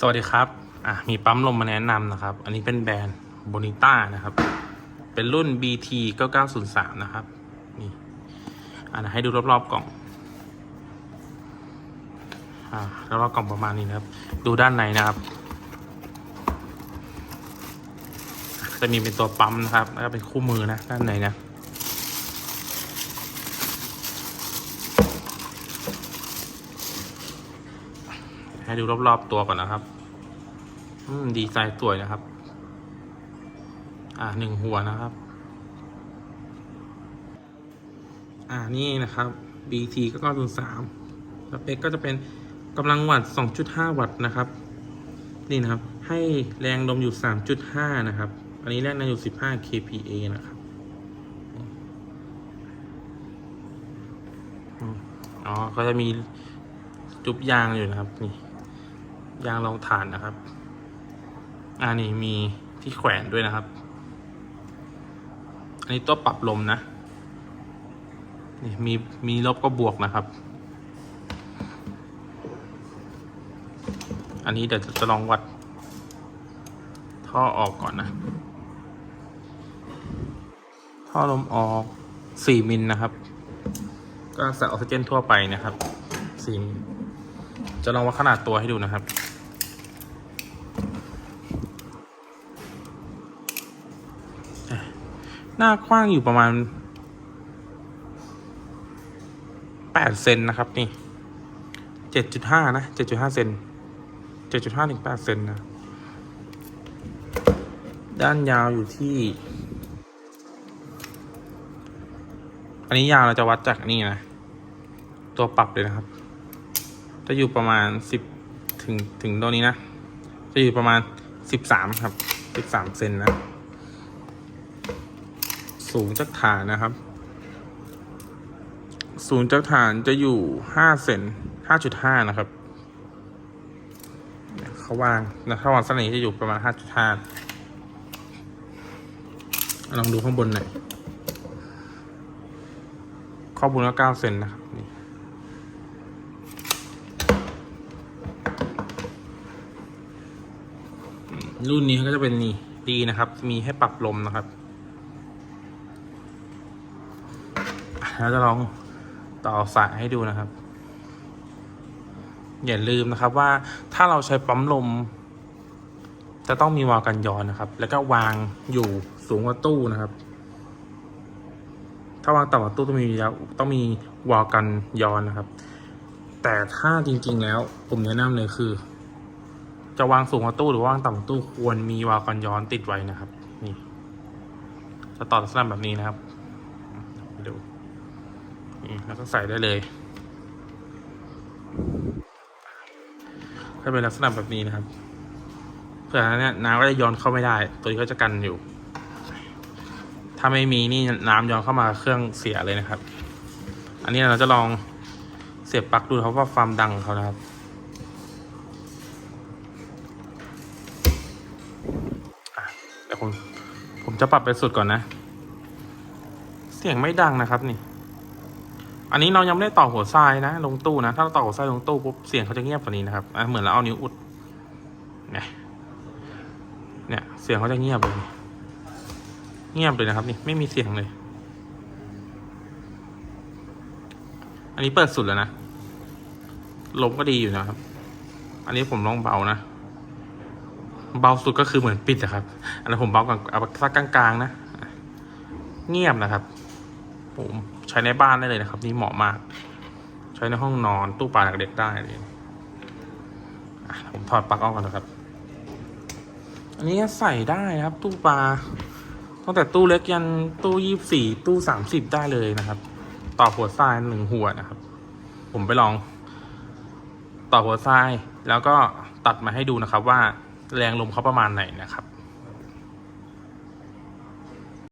สวัสดีครับอะมีปั๊มลมมาแนะนำนะครับ อันนี้เป็นแบรนด์โบนิต้านะครับ เป็นรุ่น BT 9903 นะครับ นี่อะให้ดูรอบๆกล่องอ่ารอบๆกล่องประมาณนี้นะครับ ดูด้านในนะครับ จะมีเป็นตัวปั๊มนะครับ แล้วก็เป็นคู่มือนะด้านในนะ ให้ดูรอบๆตัวก่อนนะครับ อืม ดีไซน์สวยนะครับ อ่าหนึ่งหัวนะครับ อ่านี่นะครับ BT ก็ก้อนสามสเปคก็จะเป็นกำลังวัตต์2.5 วัตต์นะครับ นี่นะครับ ให้แรงลมอยู่ 3.5 นะครับ อันนี้แรงลมอยู่ 15 kPa นะครับอ๋อ ก็จะมีจุบยางอยู่นะครับ นี่ ยางรองฐานนะครับ อ่านี่มีที่แขวนด้วยนะครับ อันนี้ตัวปรับลมนะนี่มีมีลบก็บวกนะครับ อันนี้เดี๋ยวจะลองวัด ท่อออกก่อนนะ ท่อลมออกสี่มิลนะครับ ก็ใส่ออกซิเจนทั่วไปนะครับสี่มิล จะลองวัดขนาดตัวให้ดูนะครับ หน้ากว้างอยู่ประมาณแปดเซนนะครับนี่เจ็ดจุดห้านะเจ็ดจุดห้าเซนเจ็ดจุดห้าถึงแปดเซนนะ ด้านยาวอยู่ที่ อันนี้ยาวเราจะวัดจากนี่นะ ตัวปรับเลยนะครับ จะอยู่ประมาณสิบถึงถึงตรงนี้นะ จะอยู่ประมาณสิบสามครับสิบสามเซนนะ สูงจากฐานนะครับ สูงจากฐานจะอยู่ห้าเซนห้าจุดห้านะครับเขาวางนะถ้าวางสนีจะอยู่ประมาณห้าจุดห้าลองดูข้างบนหน่อยข้อมูลก็เก้าเซนนะครับนี่อืม รุ่นนี้ก็จะเป็นนี่ดีนะครับ มีให้ปรับลมนะครับแล้วจะลองต่อสายให้ดูนะครับ อย่าลืมนะครับว่าถ้าเราใช้ปั๊มลม จะต้องมีวาล์วกันย้อนนะครับ แล้วก็วางอยู่สูงกว่าตู้นะครับ ถ้าวางต่ำกว่าตู้ต้องมีต้องมีวาล์วกันย้อนนะครับ แต่ถ้าจริงๆแล้วผมแนะนำเลยคือ จะวางสูงกว่าตู้หรือวางต่ำกว่าตู้ควรมีวาล์วกันย้อนติดไว้นะครับ นี่ จะต่อลักษณะแบบนี้นะครับไปดูนี่แล้วก็ใส่ได้เลยก็เป็นลักษณะแบบนี้นะครับเพื่อเนี่ยน้ำก็จะย้อนเข้าไม่ได้ ตัวนี้ก็จะกันอยู่ ถ้าไม่มีนี่น้ำย้อนเข้ามาเครื่องเสียเลยนะครับ อันนี้เราจะลองเสียบปลั๊กดูครับว่าความดังเขานะครับอะเดี๋ยว ผมผมจะปรับไปสุดก่อนนะ เสียงไม่ดังนะครับนี่ อันนี้เรายังไม่ได้ต่อหัวทรายนะ ลงตู้นะ ถ้าเราต่อหัวทรายลงตู้ปุ๊บเสียงเขาจะเงียบกว่านี้นะครับเหมือนเราเอานิ้วอุด เนี่ย เนี่ย เสียงเขาจะเงียบเลย เงียบเลยนะครับ นี่ไม่มีเสียงเลย อันนี้เปิดสุดแล้วนะลมก็ดีอยู่นะครับ อันนี้ผมลองเบานะ เบาสุดก็คือเหมือนปิดอะครับ อันนี้นผมเบากลางเอาสักกลางๆนะ เงียบนะครับ ผมใช้ในบ้านได้เลยนะครับ นี่เหมาะมาก ใช้ในห้องนอนตู้ปลาเด็กได้เลยผมถอดปลั๊กออกก่อนนะครับ อันนี้ใส่ได้นะครับ ตู้ปลาตั้งแต่ตู้เล็กยันตู้ยี่สี่ตู้สามสิบได้เลยนะครับ ต่อหัวทรายหนึ่งหัวนะครับ ผมไปลอง ต่อหัวทรายแล้วก็ตัดมาให้ดูนะครับว่า แรงลมเขาประมาณไหนนะครับ